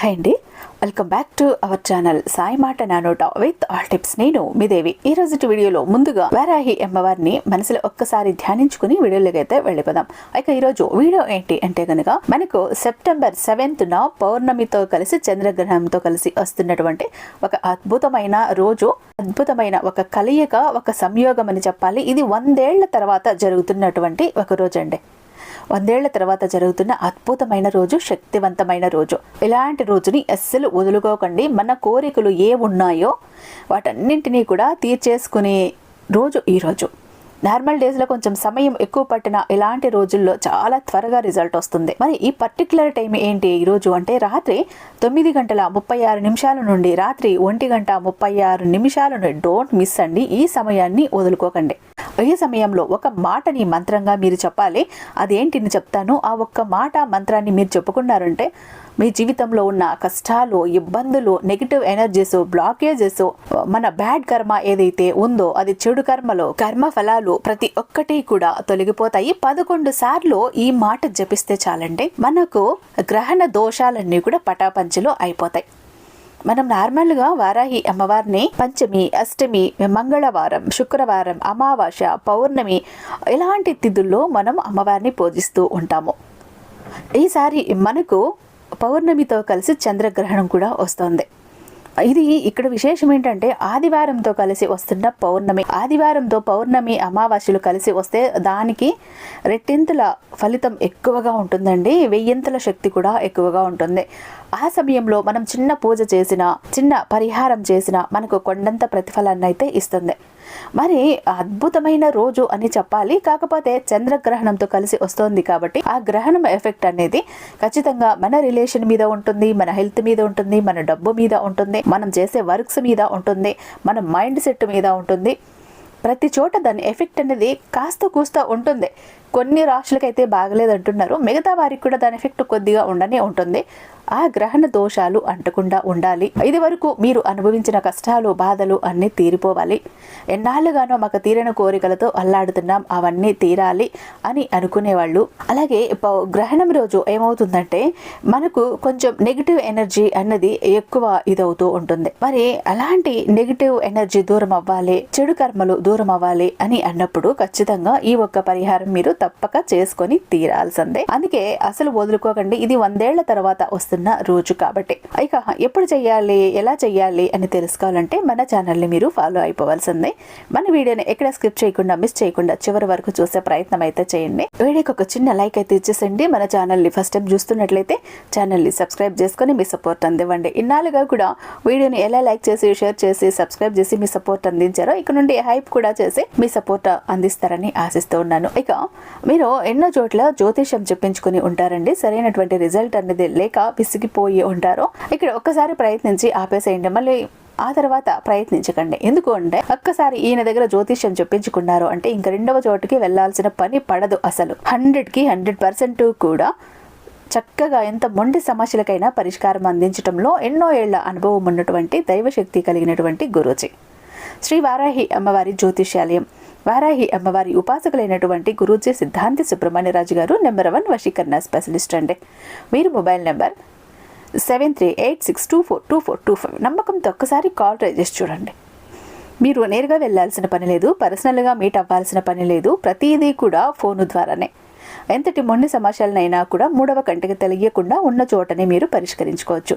Hi అండి. Welcome back to our channel Sai మాట నానోట విత్ ఆల్ టిప్స్ నేను మీ దేవి. ఈ రోజు వీడియోలో ముందుగా వారాహి అమ్మవారిని మనసులో ఒక్కసారి ధ్యానించుకుని వీడియోలోకి అయితే వెళ్ళిపోదాం. ఇక ఈరోజు వీడియో ఏంటి అంటే కనుక మనకు సెప్టెంబర్ సెవెంత్ పౌర్ణమితో కలిసి చంద్రగ్రహణంతో కలిసి వస్తున్నటువంటి ఒక అద్భుతమైన రోజు అద్భుతమైన ఒక కలయిక ఒక సంయోగం అని చెప్పాలి. ఇది వందేళ్ళ తర్వాత జరుగుతున్నటువంటి ఒక రోజు అండి వందేళ్ళ తర్వాత జరుగుతున్న అద్భుతమైన రోజు శక్తివంతమైన రోజు. ఇలాంటి రోజుని అస్సలు వదులుకోకండి. మన కోరికలు ఏ ఉన్నాయో వాటన్నింటినీ కూడా తీర్చేసుకునే రోజు ఈరోజు నార్మల్ డేస్లో కొంచెం సమయం ఎక్కువ పట్టిన ఇలాంటి రోజుల్లో చాలా త్వరగా రిజల్ట్ వస్తుంది. మరి ఈ పర్టికులర్ టైం ఏంటి ఈ రోజు అంటే రాత్రి తొమ్మిది గంటల ముప్పై ఆరు నిమిషాల నుండి రాత్రి ఒంటి గంట ముప్పై ఆరు నిమిషాలను డోంట్ మిస్ అండి. ఈ సమయాన్ని వదులుకోకండి. ఈ సమయంలో ఒక మాటని మంత్రంగా మీరు చెప్పాలి. అదేంటిని చెప్తాను? ఆ ఒక్క మాట మంత్రాన్ని మీరు చెప్పుకున్నారంటే మీ జీవితంలో ఉన్న కష్టాలు ఇబ్బందులు నెగిటివ్ ఎనర్జీస్ బ్లాకేజెస్ మన బ్యాడ్ కర్మ ఏదైతే ఉందో అది చెడు కర్మలో కర్మ ఫలాలు ప్రతి ఒక్కటి కూడా తొలగిపోతాయి. పదకొండు సార్లు ఈ మాట జపిస్తే చాలండి. మనకు గ్రహణ దోషాలన్నీ కూడా పటాపంచలు అయిపోతాయి. మనం నార్మల్గా వారాహి అమ్మవారిని పంచమి అష్టమి మంగళవారం శుక్రవారం అమావాస్య పౌర్ణమి ఇలాంటి తిథుల్లో మనం అమ్మవారిని పూజిస్తూ ఉంటాము. ఈసారి మనకు పౌర్ణమితో కలిసి చంద్రగ్రహణం కూడా వస్తుంది. ఇది ఇక్కడ విశేషం ఏంటంటే ఆదివారంతో కలిసి వస్తున్న పౌర్ణమి. ఆదివారంతో పౌర్ణమి అమావాస్యలు కలిసి వస్తే దానికి రెట్టింతల ఫలితం ఎక్కువగా ఉంటుందండి. వెయ్యింతల శక్తి కూడా ఎక్కువగా ఉంటుంది. ఆ సమయంలో మనం చిన్న పూజ చేసిన చిన్న పరిహారం చేసిన మనకు కొండంత ప్రతిఫలాన్ని అయితే ఇస్తుంది. మరి అద్భుతమైన రోజు అని చెప్పాలి. కాకపోతే చంద్రగ్రహణంతో కలిసి వస్తోంది కాబట్టి ఆ గ్రహణం ఎఫెక్ట్ అనేది ఖచ్చితంగా మన రిలేషన్ మీద ఉంటుంది మన హెల్త్ మీద ఉంటుంది మన డబ్బు మీద ఉంటుంది మనం చేసే వర్క్స్ మీద ఉంటుంది మన మైండ్ సెట్ మీద ఉంటుంది. ప్రతి చోట దాని ఎఫెక్ట్ అనేది కాస్త కూస్త ఉంటుంది. కొన్ని రాశులకైతే బాగలేదు అంటున్నారు మిగతా వారికి కూడా దాని ఎఫెక్ట్ కొద్దిగా ఉండనే ఉంటుంది. ఆ గ్రహణ దోషాలు అంటకుండా ఉండాలి. ఇది వరకు మీరు అనుభవించిన కష్టాలు బాధలు అన్నీ తీరిపోవాలి. ఎన్నాళ్ళుగానో మాకు తీరని కోరికలతో అల్లాడుతున్నాం. అవన్నీ తీరాలి అని అనుకునేవాళ్ళు. అలాగే గ్రహణం రోజు ఏమవుతుందంటే మనకు కొంచెం నెగిటివ్ ఎనర్జీ అన్నది ఎక్కువ ఇదవుతూ ఉంటుంది. మరి అలాంటి నెగిటివ్ ఎనర్జీ దూరం అవ్వాలి చెడు కర్మలు దూరం అవ్వాలి అని అన్నప్పుడు ఖచ్చితంగా ఈ ఒక్క పరిహారం మీరు తప్పక చేసుకొని తీరాల్సిందే. అందుకే అసలు వదులుకోకండి. ఇది వందేళ్ళ తర్వాత వస్తున్న రోజు కాబట్టి. ఇక ఎప్పుడు చెయ్యాలి ఎలా చెయ్యాలి అని తెలుసుకోవాలంటే మన ఛానల్ని మీరు ఫాలో అయిపోవాల్సిందే. మన వీడియోని ఎక్కడ స్కిప్ చేయకుండా మిస్ చేయకుండా చివరి వరకు చూసే ప్రయత్నం అయితే చేయండి. వీడియోకి ఒక చిన్న లైక్ అయితే ఇచ్చేసండి. మన ఛానల్ని ఫస్ట్ టైం చూస్తున్నట్లయితే ఛానల్ని సబ్స్క్రైబ్ చేసుకొని మీ సపోర్ట్ అందివ్వండి. ఇన్నాళ్ళుగా కూడా వీడియోని ఎలా లైక్ చేసి షేర్ చేసి సబ్స్క్రైబ్ చేసి మీ సపోర్ట్ అందించారో ఇక నుండి హైప్ కూడా చేసి మీ సపోర్ట్ అందిస్తారని ఆశిస్తూ ఉన్నాను. ఇక మీరు ఎన్నో చోట్ల జ్యోతిషం చెప్పించుకుని ఉంటారండి. సరైనటువంటి రిజల్ట్ అనేది లేక విసిగిపోయి ఉంటారు. ఇక్కడ ఒక్కసారి ప్రయత్నించి ఆపేసేయండి. మళ్ళీ ఆ తర్వాత ప్రయత్నించకండి. ఎందుకు అంటే ఒక్కసారి ఈయన దగ్గర జ్యోతిష్యం చెప్పించుకున్నారు అంటే ఇంక రెండవ చోటుకి వెళ్ళాల్సిన పని పడదు అసలు. హండ్రెడ్కి హండ్రెడ్ పర్సెంట్ కూడా చక్కగా ఎంత మొండి సమస్యలకైనా పరిష్కారం అందించడంలో ఎన్నో ఏళ్ళ అనుభవం ఉన్నటువంటి దైవశక్తి కలిగినటువంటి గురూజీ. శ్రీ వారాహి అమ్మవారి జ్యోతిష్యాలయం. వారాహి అమ్మవారి ఉపాసకులైనటువంటి గురూజీ సిద్ధాంతి సుబ్రహ్మణ్యరాజు గారు నెంబర్ వన్ వశీకరణ స్పెషలిస్ట్ అండి. మీరు mobile number seven three eight six two four two four two five నమ్మకంతో ఒక్కసారి కాల్ ట్రై చేసి చూడండి. మీరు నేరుగా వెళ్ళాల్సిన పని లేదు పర్సనల్గా మీట్ అవ్వాల్సిన పని లేదు ప్రతిదీ కూడా ఫోను ద్వారానే. ఎంతటి మొండి సమాచారాలైనా కూడా మూడవ కంటికి తెలియకుండా ఉన్న చోటనే మీరు పరిష్కరించుకోవచ్చు.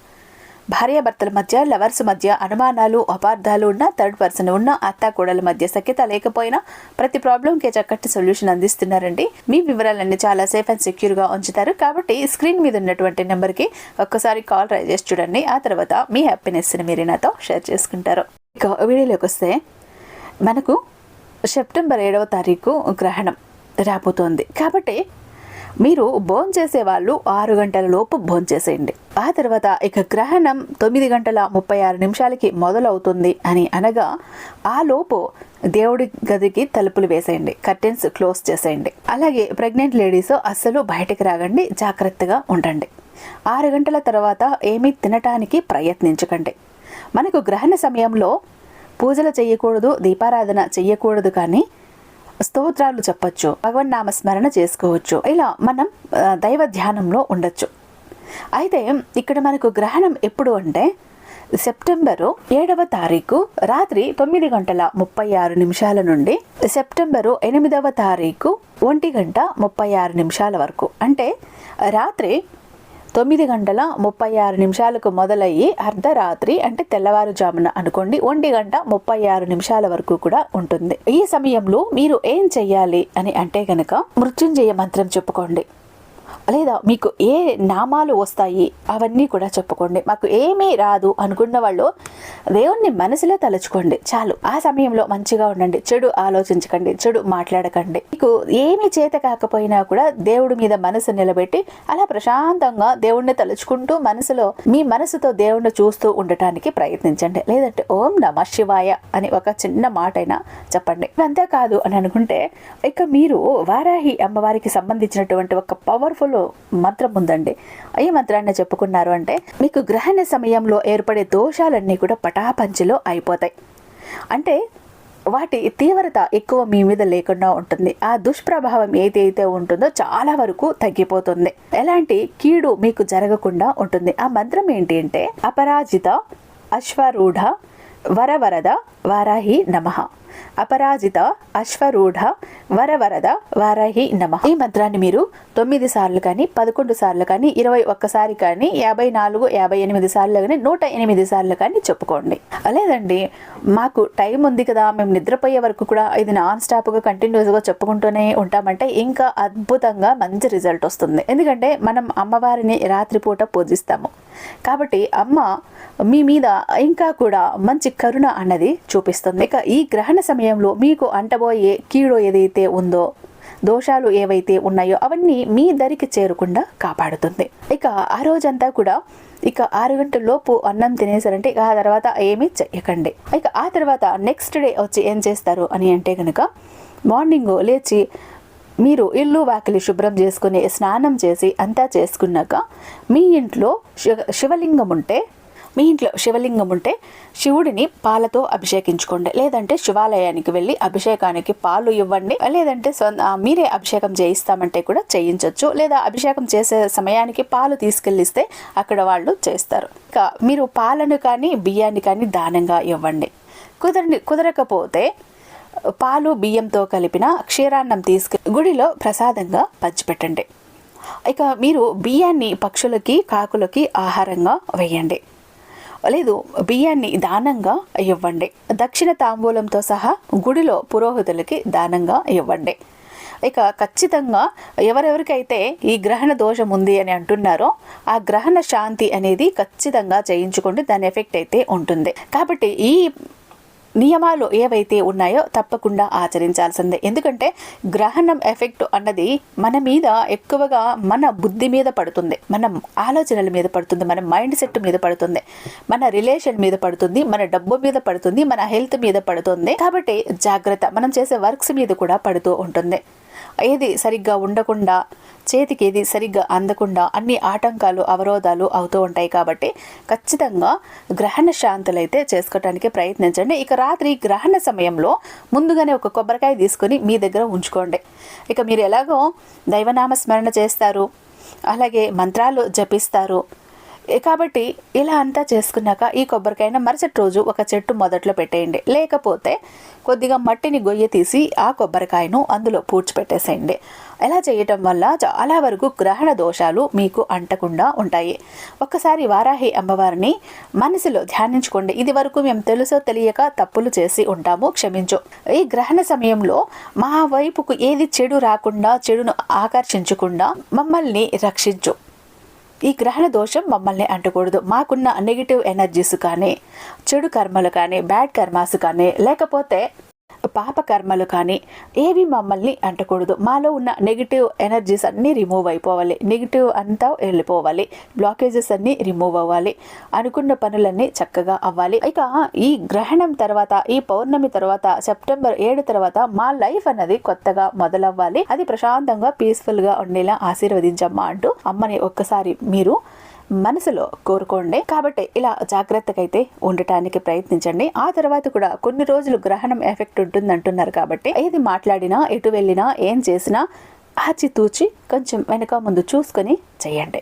భార్యాభర్తల మధ్య లవర్స్ మధ్య అనుమానాలు అపార్థాలు ఉన్న థర్డ్ పర్సన్ ఉన్న అత్త కోడల మధ్య సఖ్యత లేకపోయినా ప్రతి ప్రాబ్లంకి చక్కటి సొల్యూషన్ అందిస్తున్నారండి. మీ వివరాలన్నీ చాలా సేఫ్ అండ్ సెక్యూర్గా ఉంచుతారు. కాబట్టి స్క్రీన్ మీద ఉన్నటువంటి నెంబర్కి ఒక్కసారి కాల్ ట్రై చేసి చూడండి. ఆ తర్వాత మీ హ్యాపీనెస్ని మీరు నాతో షేర్ చేసుకుంటారు. ఇక వీడియోలోకి వస్తే మనకు సెప్టెంబర్ ఏడవ తారీఖు గ్రహణం రాబోతోంది. కాబట్టి మీరు భోంచేసే వాళ్ళు ఆరు గంటల లోపు భోంచేసేయండి ఆ తర్వాత ఇక గ్రహణం తొమ్మిది గంటల ముప్పై ఆరు నిమిషాలకి మొదలవుతుంది అని అనగా ఆ లోపు దేవుడి గదికి తలుపులు వేసేయండి. కర్టెన్స్ క్లోజ్ చేసేయండి. అలాగే ప్రెగ్నెంట్ లేడీస్ అస్సలు బయటకు రాగండి జాగ్రత్తగా ఉండండి. ఆరు గంటల తర్వాత ఏమీ తినటానికి ప్రయత్నించకండి. మనకు గ్రహణ సమయంలో పూజలు చేయకూడదు దీపారాధన చేయకూడదు కానీ స్తోత్రాలు చెప్పొచ్చు భగవన్నామ స్మరణ చేసుకోవచ్చు. ఇలా మనం దైవ ధ్యానంలో ఉండొచ్చు. అయితే ఇక్కడ మనకు గ్రహణం ఎప్పుడు అంటే సెప్టెంబరు ఏడవ తారీఖు రాత్రి తొమ్మిది గంటల ముప్పై ఆరు నిమిషాల నుండి సెప్టెంబరు ఎనిమిదవ తారీఖు ఒంటి గంట ముప్పై ఆరు నిమిషాల వరకు. అంటే రాత్రి తొమ్మిది గంటల ముప్పై ఆరు నిమిషాలకు మొదలయ్యి అర్ధరాత్రి అంటే తెల్లవారుజామున అనుకోండి ఒంటి గంట ముప్పై ఆరు నిమిషాల వరకు కూడా ఉంటుంది. ఈ సమయంలో మీరు ఏం చెయ్యాలి అని అంటే గనక మృత్యుంజయ మంత్రం చెప్పుకోండి. లేదా మీకు ఏ నామాలు వస్తాయి అవన్నీ కూడా చెప్పుకోండి. మాకు ఏమీ రాదు అనుకున్న వాళ్ళు దేవుణ్ణి మనసులో తలుచుకోండి. చాలు. ఆ సమయంలో మంచిగా ఉండండి. చెడు ఆలోచించకండి. చెడు మాట్లాడకండి. మీకు ఏమీ చేత కాకపోయినా కూడా దేవుడి మీద మనసు నిలబెట్టి అలా ప్రశాంతంగా దేవుణ్ణి తలుచుకుంటూ మనసులో మీ మనసుతో దేవుణ్ణి చూస్తూ ఉండటానికి ప్రయత్నించండి. లేదంటే ఓం నమ శివాయ అని ఒక చిన్న మాట అయినా చెప్పండి. ఇదంతా కాదు అని అనుకుంటే ఇక మీరు వారాహి అమ్మవారికి సంబంధించినటువంటి ఒక పవర్ఫుల్ మంత్రం ఉందండి ఏ మంత్రాన్ని చెప్పుకున్నారు అంటే మీకు గ్రహణ సమయంలో ఏర్పడే దోషాలన్నీ కూడా పటాపంచలో అయిపోతాయి. అంటే వాటి తీవ్రత ఎక్కువ మీ మీద లేకుండా ఉంటుంది. ఆ దుష్ప్రభావం ఏదైతే ఉంటుందో చాలా వరకు తగ్గిపోతుంది. ఎలాంటి కీడు మీకు జరగకుండా ఉంటుంది. ఆ మంత్రం ఏంటి అంటే అపరాజిత అశ్వరూఢ వరవరద వారాహి నమః. అపరాజిత అశ్వరూఢ వరవరద వారాహి నమ. ఈ మంత్రాన్ని మీరు తొమ్మిది సార్లు కానీ పదకొండు సార్లు కానీ ఇరవై ఒక్కసారి కానీ యాభై నాలుగు యాభై ఎనిమిది సార్లు కానీ నూట ఎనిమిది సార్లు కానీ చెప్పుకోండి. లేదండి మాకు టైం ఉంది కదా మేము నిద్రపోయే వరకు కూడా ఇది నాన్ స్టాప్గా కంటిన్యూస్గా చెప్పుకుంటూనే ఉంటామంటే ఇంకా అద్భుతంగా మంచి రిజల్ట్ వస్తుంది. ఎందుకంటే మనం అమ్మవారిని రాత్రిపూట పూజిస్తాము. కాబట్టి అమ్మ మీ మీద ఇంకా కూడా మంచి కరుణ అన్నది చూపిస్తుంది. ఇక ఈ గ్రహణ సమయంలో మీకు అంటబోయే కీడు ఏదైతే ఉందో దోషాలు ఏవైతే ఉన్నాయో అవన్నీ మీ దరికి చేరకుండా కాపాడుతుంది. ఇక ఆ రోజంతా కూడా ఇక ఆరు గంటల లోపు అన్నం తినేసారంటే ఇక ఆ తర్వాత ఏమీ చెయ్యకండి. ఇక ఆ తర్వాత నెక్స్ట్ డే వచ్చి ఏం చేస్తారు అని అంటే కనుక మార్నింగ్ లేచి మీరు ఇల్లు వాకిలి శుభ్రం చేసుకుని స్నానం చేసి అంతా చేసుకున్నాక మీ ఇంట్లో శివ శివలింగం ఉంటే మీ ఇంట్లో శివలింగం ఉంటే శివుడిని పాలతో అభిషేకించుకోండి. లేదంటే శివాలయానికి వెళ్ళి అభిషేకానికి పాలు ఇవ్వండి. లేదంటే మీరే అభిషేకం చేయిస్తామంటే కూడా చేయించవచ్చు లేదా అభిషేకం చేసే సమయానికి పాలు తీసుకెళ్ళిస్తే అక్కడ వాళ్ళు చేస్తారు. ఇంకా మీరు పాలను కానీ బియ్యాన్ని కానీ దానంగా ఇవ్వండి. కుదరని కుదరకపోతే పాలు బియ్యంతో కలిపిన క్షీరాన్నం తీసుకెళ్ళి గుడిలో ప్రసాదంగా పంచిపెట్టండి. ఇక మీరు బియ్యాన్ని పక్షులకి కాకులకి ఆహారంగా వేయండి. లేదు బియ్యాన్ని దానంగా ఇవ్వండి. దక్షిణ తాంబూలంతో సహా గుడిలో పురోహితులకి దానంగా ఇవ్వండి. ఇక ఖచ్చితంగా ఎవరెవరికైతే ఈ గ్రహణ దోషం ఉంది అని అంటున్నారో ఆ గ్రహణ శాంతి అనేది ఖచ్చితంగా చేయించుకుంటే దాని ఎఫెక్ట్ అయితే ఉంటుంది. కాబట్టి ఈ నియమాలు ఏవైతే ఉన్నాయో తప్పకుండా ఆచరించాల్సిందే. ఎందుకంటే గ్రహణం ఎఫెక్ట్ అన్నది మన మీద ఎక్కువగా మన బుద్ధి మీద పడుతుంది. మన ఆలోచనల మీద పడుతుంది. మన మైండ్ సెట్ మీద పడుతుంది. మన రిలేషన్ మీద పడుతుంది. మన డబ్బు మీద పడుతుంది. మన హెల్త్ మీద పడుతుంది. కాబట్టి జాగ్రత్త మనం చేసే వర్క్స్ మీద కూడా పడుతూ ఉంటుంది. ఏది సరిగ్గా ఉండకుండా చేతికి ఏది సరిగ్గా అందకుండా అన్ని ఆటంకాలు అవరోధాలు అవుతూ ఉంటాయి కాబట్టి ఖచ్చితంగా గ్రహణ శాంతులైతే చేసుకోవడానికి ప్రయత్నించండి. ఇక రాత్రి గ్రహణ సమయంలో ముందుగానే ఒక కొబ్బరికాయ తీసుకొని మీ దగ్గర ఉంచుకోండి. ఇక మీరు ఎలాగో దైవనామ స్మరణ చేస్తారు అలాగే మంత్రాలు జపిస్తారు కాబట్టి ఇలా అంతా చేసుకున్నాక ఈ కొబ్బరికాయను మరుసటి రోజు ఒక చెట్టు మొదట్లో పెట్టేయండి. లేకపోతే కొద్దిగా మట్టిని గొయ్య తీసి ఆ కొబ్బరికాయను అందులో పూడ్చిపెట్టేసేయండి. ఎలా చేయటం వల్ల చాలా వరకు గ్రహణ దోషాలు మీకు అంటకుండా ఉంటాయి. ఒక్కసారి వారాహి అమ్మవారిని మనసులో ధ్యానించుకోండి. ఇది వరకు మేము తెలుసో తెలియక తప్పులు చేసి ఉంటాము. క్షమించు. ఈ గ్రహణ సమయంలో మా వైపుకు ఏది చెడు రాకుండా చెడును ఆకర్షించకుండా మమ్మల్ని రక్షించు. ఈ గ్రహణ దోషం మమ్మల్ని అంటకూడదు. మాకున్న నెగిటివ్ ఎనర్జీస్ కానీ చెడు కర్మలు కానీ బ్యాడ్ కర్మాస్ కానీ లేకపోతే పాపకర్మలు కానీ ఏవి మమ్మల్ని అంటకూడదు. మాలో ఉన్న నెగిటివ్ ఎనర్జీస్ అన్నీ రిమూవ్ అయిపోవాలి. నెగిటివ్ అంతా వెళ్ళిపోవాలి. బ్లాకేజెస్ అన్నీ రిమూవ్ అవ్వాలి. అనుకున్న పనులన్నీ చక్కగా అవ్వాలి. ఇక ఈ గ్రహణం తర్వాత ఈ పౌర్ణమి తర్వాత సెప్టెంబర్ ఏడు తర్వాత మా లైఫ్ అన్నది కొత్తగా మొదలవ్వాలి. అది ప్రశాంతంగా పీస్ఫుల్గా ఉండేలా ఆశీర్వదించమ్మా అంటూ అమ్మని ఒక్కసారి మీరు మనసులో కోరుకోండి. కాబట్టి ఇలా జాగ్రత్తగా అయితే ఉండటానికి ప్రయత్నించండి. ఆ తర్వాత కూడా కొన్ని రోజులు గ్రహణం ఎఫెక్ట్ ఉంటుంది అంటున్నారు కాబట్టి ఏది మాట్లాడినా ఎటు వెళ్ళినా ఏం చేసినా ఆచితూచి కొంచెం వెనక ముందు చూసుకొని చేయండి.